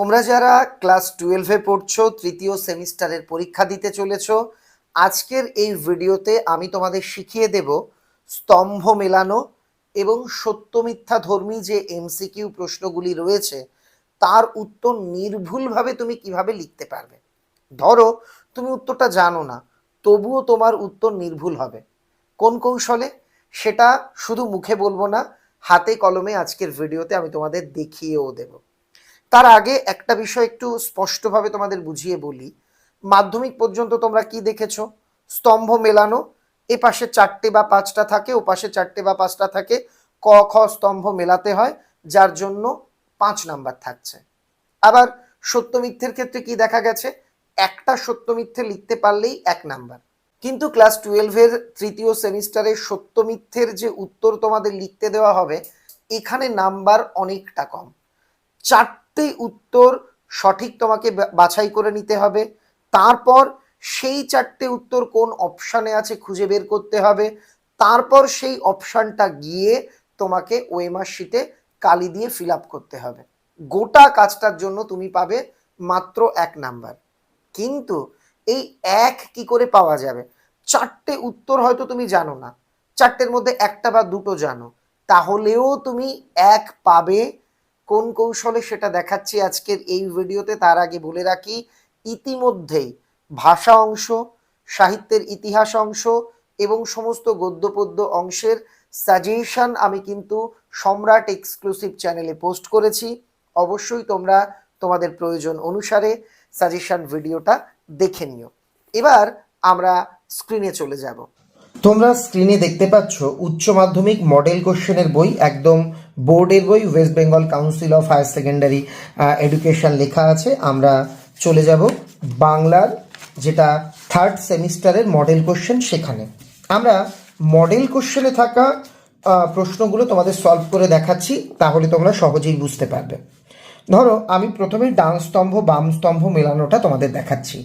তোমরা যারা ক্লাস টুয়েলভে পড়ছো, তৃতীয় সেমিস্টারের পরীক্ষা দিতে চলেছো, আজকের এই ভিডিওতে আমি তোমাদের শিখিয়ে দেব স্তম্ভ মেলানো এবং সত্য মিথ্যা ধর্মী যে এমসিকিউ প্রশ্নগুলি রয়েছে, তার উত্তর নির্ভুলভাবে তুমি কীভাবে লিখতে পারবে। ধরো, তুমি উত্তরটা জানো না, তবুও তোমার উত্তর নির্ভুল হবে। কোন কৌশলে? সেটা শুধু মুখে বলব না, হাতে কলমে আজকের ভিডিওতে আমি তোমাদের দেখিয়েও দেব। তার আগে একটা বিষয় একটু স্পষ্টভাবে তোমাদের বুঝিয়ে বলি। মাধ্যমিক পর্যন্ত তোমরা কি দেখেছ? স্তম্ভ মেলানো, এ পাশে চারটে বা পাঁচটা থাকে, ও পাশে চারটে বা পাঁচটা থাকে। ক, খ স্তম্ভ মেলাতে হয়, যার জন্য পাঁচ নাম্বার থাকছে। আবার সত্য মিথ্যের ক্ষেত্রে কি দেখা গেছে? একটা সত্য মিথ্যে লিখতে পারলেই এক নাম্বার। কিন্তু ক্লাস টুয়েলভের তৃতীয় সেমিস্টারে সত্য মিথ্যের যে উত্তর তোমাদের লিখতে দেওয়া হবে, এখানে নাম্বার অনেকটা কম। চারটে উত্তর সঠিক তোমাকে বাছাই করে নিতে হবে। তারপর সেই চারটে উত্তর কোন অপশানে আছে খুঁজে বের করতে হবে। তারপর সেই অপশানটা গিয়ে তোমাকে ওএমআর শিটে কালি দিয়ে ফিল করতে হবে। গোটা কাজটার জন্য তুমি পাবে মাত্র এক নাম্বার কিন্তু এই এক কি করে পাওয়া যাবে? চারটে উত্তর হয়তো তুমি জানো না। চারটের মধ্যে একটা বা দুটো জানো। তাহলেও তুমি এক পাবে কোন কৌশলে সেটা দেখাচ্ছি আজকের এই ভিডিওতে, তার আগে বলে রাখি, ইতিমধ্যেই ভাষা অংশ, সাহিত্যের ইতিহাস অংশ এবং সমস্ত গদ্যপদ্য অংশের সাজেশন আমি কিন্তু সম্রাট এক্সক্লুসিভ চ্যানেলে পোস্ট করেছি। অবশ্যই তোমরা তোমাদের প্রয়োজন অনুসারে সাজেশন ভিডিওটা দেখে নিও। এবার আমরা স্ক্রিনে চলে যাব। তোমরা স্ক্রিনে দেখতে পাচ্ছ, উচ্চ মাধ্যমিক মডেল কোশ্চেনের বই একদম বোর্ডের বই West Bengal Council of Higher Secondary Education লেখা আছে। আমরা চলে যাব বাংলার, যেটা থার্ড সেমিস্টারের মডেল কোশ্চেন সেখানে। আমরা মডেল কোশ্চেনে থাকা প্রশ্নগুলো তোমাদের সলভ করে দেখাচ্ছি, তাহলে তোমরা সহজেই বুঝতে পারবে। ধরো, আমি প্রথমে ডান স্তম্ভ, বাম স্তম্ভ মেলানোটা তোমাদের দেখাচ্ছি।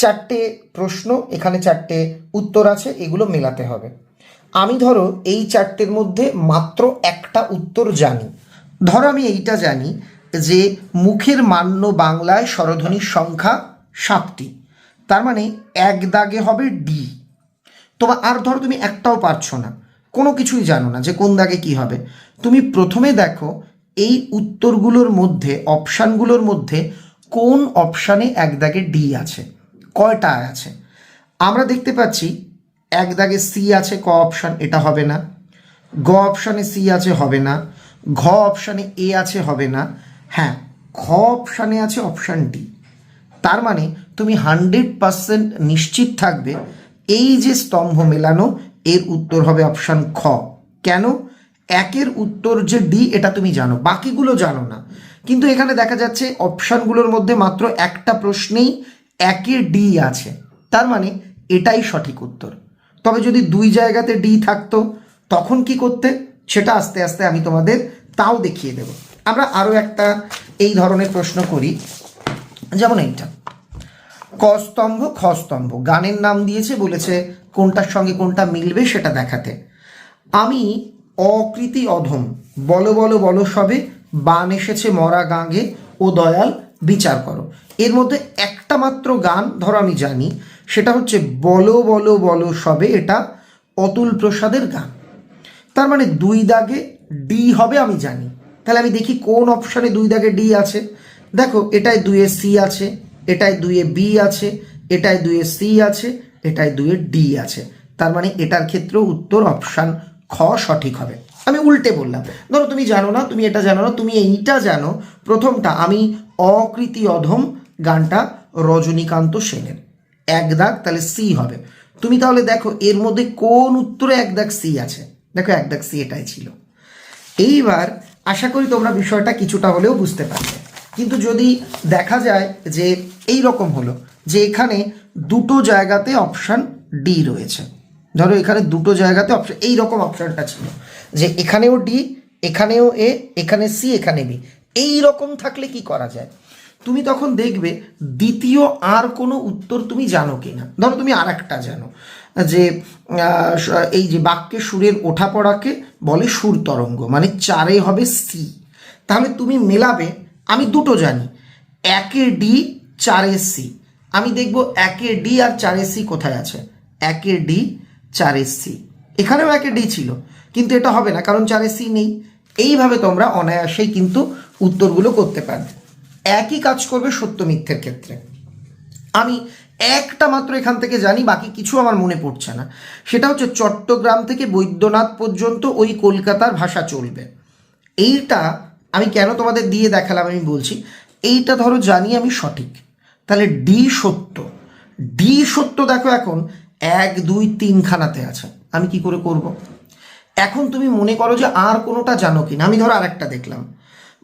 চারটে প্রশ্ন, এখানে চারটে উত্তর আছে, এগুলো মেলাতে হবে। আমি ধরো এই চারটের মধ্যে মাত্র একটা উত্তর জানি। ধরো আমি এইটা জানি যে মুখের মান্য বাংলায় স্বরধ্বনির সংখ্যা সাতটি। তার মানে এক দাগে হবে ডি। তোমার আর ধরো তুমি একটাও পারছ না। কোনো কিছুই জানো না যে কোন দাগে কি হবে। তুমি প্রথমে দেখো এই উত্তরগুলোর মধ্যে, অপশানগুলোর মধ্যে কোন অপশানে এক দাগে ডি আছে কয়টা আছে। আমরা দেখতে পাচ্ছি এক দাগে সি আছে, ক অপশান এটা হবে না। গ অপশানে সি আছে, হবে না। ঘ অপশানে এ আছে, হবে না। হ্যাঁ খ অপশানে আছে অপশান ডি তার মানে তুমি হান্ড্রেড পার্সেন্ট নিশ্চিত থাকবে এই যে স্তম্ভ মেলানো, এর উত্তর হবে অপশান খ। কেন? একের উত্তর যে ডি এটা তুমি জানো। বাকিগুলো জানো না। কিন্তু এখানে দেখা যাচ্ছে অপশানগুলোর মধ্যে মাত্র একটা প্রশ্নেই একে ডি আছে। তার মানে এটাই সঠিক উত্তর। তবে যদি দুই জায়গাতে ডি থাকতো, তখন কি করতে? সেটা আস্তে আস্তে আমি তোমাদের তাও দেখিয়ে দেব। আমরা আরও একটা এই ধরনের প্রশ্ন করি। যেমন এইটা। ক স্তম্ভ, খ স্তম্ভ। গানের নাম দিয়েছে, বলেছে কোনটার সঙ্গে কোনটা মিলবে সেটা দেখাতে। আমি অকৃতি অধম। বলো বলো বলো সবে, বান এসেছে মরা গাঙ্গে ও দয়াল, বিচার করো। এর মধ্যে একটা মাত্র গান, ধরো আমি জানি সেটা হচ্ছে বলো বলো বলো সবে এটা অতুল প্রসাদের গান। তার মানে দুই দাগে ডি হবে আমি জানি। তাহলে আমি দেখি কোন অপশানে দুই দাগে ডি আছে। দেখো, এটায় দুয়ে সি আছে, এটায় দুয়ে বি আছে, এটায় দুয়ে সি আছে, এটায় দুয়ে ডি আছে। তার মানে এটার ক্ষেত্রেও উত্তর অপশান খ সঠিক হবে। আমি উল্টে বললাম। ধরো তুমি জানো না, তুমি এটা জানো না, তুমি এইটা জানো, প্রথমটা আমি অকৃতি অধম গানটা রজনীকান্ত সেনের। এক দাগ, তাহলে সি হবে। তুমি তাহলে দেখো, এর মধ্যে কোন উত্তরে এক দাগ সি আছে? দেখো, এক দাগ সি এটাই ছিল। এইবার আশা করি তোমরা বিষয়টা কিছুটা হলেও বুঝতে পারবে। কিন্তু যদি দেখা যায় যে এই রকম হলো, যে এখানে দুটো জায়গাতে অপশান ডি রয়েছে। ধরো, এখানে দুটো জায়গাতে অপশান, এই রকম অপশানটা ছিল। যে এখানেও ডি এখানেও এ এখানে সি এখানে বি এই রকম থাকলে কি করা যায়? তুমি তখন দেখবে দ্বিতীয় আর কোনো উত্তর তুমি জানো কি না ধরো তুমি আর একটা জানো, যে এই যে বাক্যে সুরের ওঠা পড়াকে বলে সুর তরঙ্গ মানে চারে হবে সি। তাহলে তুমি মেলাবে, আমি দুটো জানি, একে ডি, চারে সি। আমি দেখব একে ডি আর চারে সি কোথায় আছে। একে ডি, চারে সি। এখানেও একে ডি ছিল, কিন্তু এটা হবে না, কারণ চারে সি নেই। এইভাবে তোমরা অনায়াসেই কিন্তু উত্তরগুলো করতে পারবে। একই কাজ করবে সত্য মিথ্যের ক্ষেত্রে। আমি একটা মাত্র এখান থেকে জানি, বাকি কিছু আমার মনে পড়ছে না। সেটা হচ্ছে চট্টগ্রাম থেকে বৈদ্যনাথ পর্যন্ত ওই কলকাতার ভাষা চলবে। এইটা আমি কেন তোমাদের দিয়ে দেখালাম আমি বলছি, এইটা ধরো জানি আমি সঠিক। তাহলে ডি সত্য। ডি সত্য দেখো এখন, এক, দুই, তিনখানাতে আছে। আমি কি করে করব? এখন তুমি মনে করো যে আর কোনোটা জানো কিনা। আমি ধরো আরেকটা দেখলাম।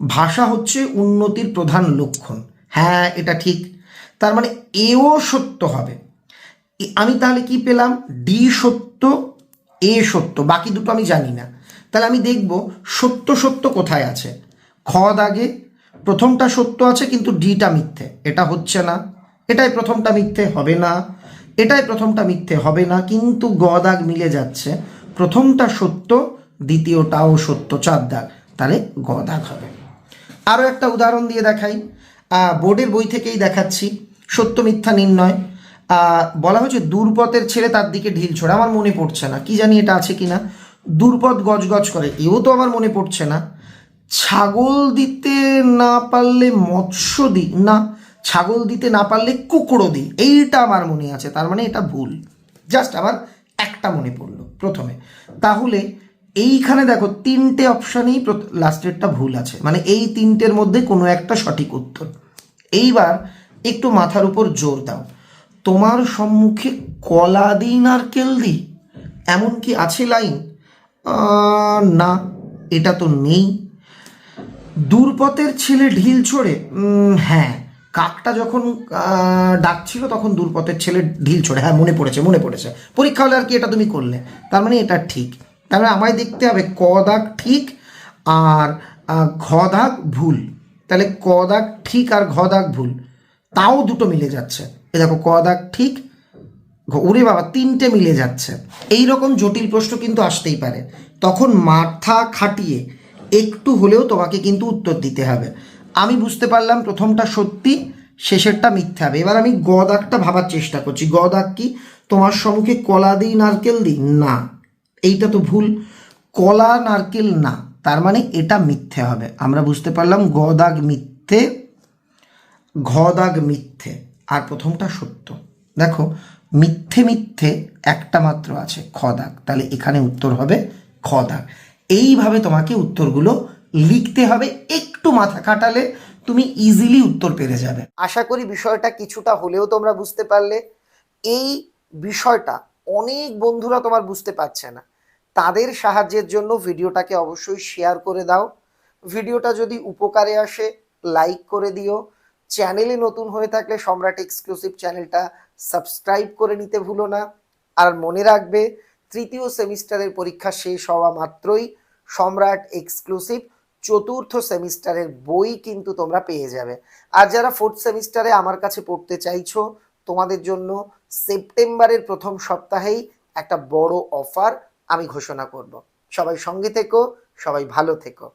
ভাষা হচ্ছে উন্নতির প্রধান লক্ষণ। হ্যাঁ এটা ঠিক। তার মানে এও সত্য হবে। আমি তাহলে কি পেলাম? ডি সত্য, এ সত্য। বাকি দুটো আমি জানি না। তাহলে আমি দেখব সত্য সত্য কোথায় আছে। খ দাগে প্রথমটা সত্য আছে কিন্তু ডিটা মিথ্যে। এটা হচ্ছে না। এটাই প্রথমটা মিথ্যে হবে না। এটাই প্রথমটা মিথ্যে হবে না। কিন্তু গ দাগ মিলে যাচ্ছে। প্রথমটা সত্য, দ্বিতীয়টাও সত্য, চার দাগ। তাহলে গ দাগ হবে। আরও একটা উদাহরণ দিয়ে দেখাই। বোর্ডের বই থেকেই দেখাচ্ছি। সত্য, মিথ্যা, নির্ণয়। বলা হয়েছে, দূরপথের ছেলে তার দিকে ঢিল ছোড়ে। আমার মনে পড়ছে না। কি জানি এটা আছে কি না দূরপথ গজগজ করে। এও তো আমার মনে পড়ছে না। ছাগল দিতে না পারলে মৎস্য দি না, ছাগল দিতে না পারলে কুকুরও দিই। এইটা আমার মনে আছে। তার মানে এটা ভুল। জাস্ট আমার একটা মনে পড়ল প্রথমে। তাহলে এইখানে দেখো তিনটে অপশানেই লাস্টেরটা ভুল আছে। মানে এই তিনটের মধ্যে কোনো একটা সঠিক উত্তর। এইবার একটু মাথার উপর জোর দাও। তোমার সম্মুখে কলা দিই নারকেল দিই এমন কি আছে লাইন? না, এটা তো নেই। দূরপথের ছেলে ঢিল ছোড়ে। হ্যাঁ কাকটা যখন ডাকছিল তখন দূরপথের ছেলে ঢিল ছোড়ে। হ্যাঁ মনে পড়েছে মনে পড়েছে। পরীক্ষা হলে আর কি এটা তুমি করলে? তার মানে এটা ঠিক। মানে আমায় দেখতে হবে ক দাগ ঠিক আর ঘ দাগ ভুল। তাহলে ক দাগ ঠিক আর ঘ দাগ ভুল। তাও দুটো মিলে যাচ্ছে। এ দেখো ক দাগ ঠিক ওরে বাবা, তিনটে মিলে যাচ্ছে। এই রকম জটিল প্রশ্ন কিন্তু আসতেই পারে। তখন মাথা খাটিয়ে একটু হলেও তোমাকে কিন্তু উত্তর দিতে হবে। আমি বুঝতে পারলাম প্রথমটা সত্যি, শেষেরটা মিথ্যে হবে। এবার আমি গ দাগটা ভাবার চেষ্টা করছি। গ দাগ কি? তোমার সম্মুখে কলা দিই, নারকেল দিই? না। এইটা তো ভুল। কলা, নারকেল না, তার মানে এটা মিথ্যে হবে। আমরা বুঝতে পারলাম গ দাগ মিথ্যে, ঘ দাগ মিথ্যে। আর প্রথমটা সত্য। দেখো, মিথ্যে মিথ্যে একটা মাত্র আছে, খ দাগ। তাহলে এখানে উত্তর হবে খ দাগ। এইভাবে তোমাকে উত্তরগুলো লিখতে হবে একটু মাথা কাটালে তুমি ইজিলি উত্তর পেরে যাবে। আশা করি বিষয়টা কিছুটা হলেও তোমরা বুঝতে পারলে। এই বিষয়টা অনেক বন্ধুরা তোমার বুঝতে পারছে না। তাদের সাহায্যের জন্য ভিডিওটাকে অবশ্যই শেয়ার করে দাও। ভিডিওটা যদি উপকারে আসে লাইক করে দিও। চ্যানেলে নতুন হয়ে থাকলে সম্রাট এক্সক্লুসিভ চ্যানেলটা সাবস্ক্রাইব করে নিতে ভুলো না। আর মনে রাখবে, তৃতীয় সেমিস্টারের পরীক্ষা শেষ হওয়া মাত্রই সম্রাট এক্সক্লুসিভ চতুর্থ সেমিস্টারের বই কিন্তু তোমরা পেয়ে যাবে। আর যারা ফোর্থ সেমিস্টারে আমার কাছে পড়তে চাইছো, তোমাদের জন্য সেপ্টেম্বরের প্রথম সপ্তাহেই একটা বড় অফার আমি ঘোষণা করব। সবাই সঙ্গে থেকো সবাই ভালো থেকো।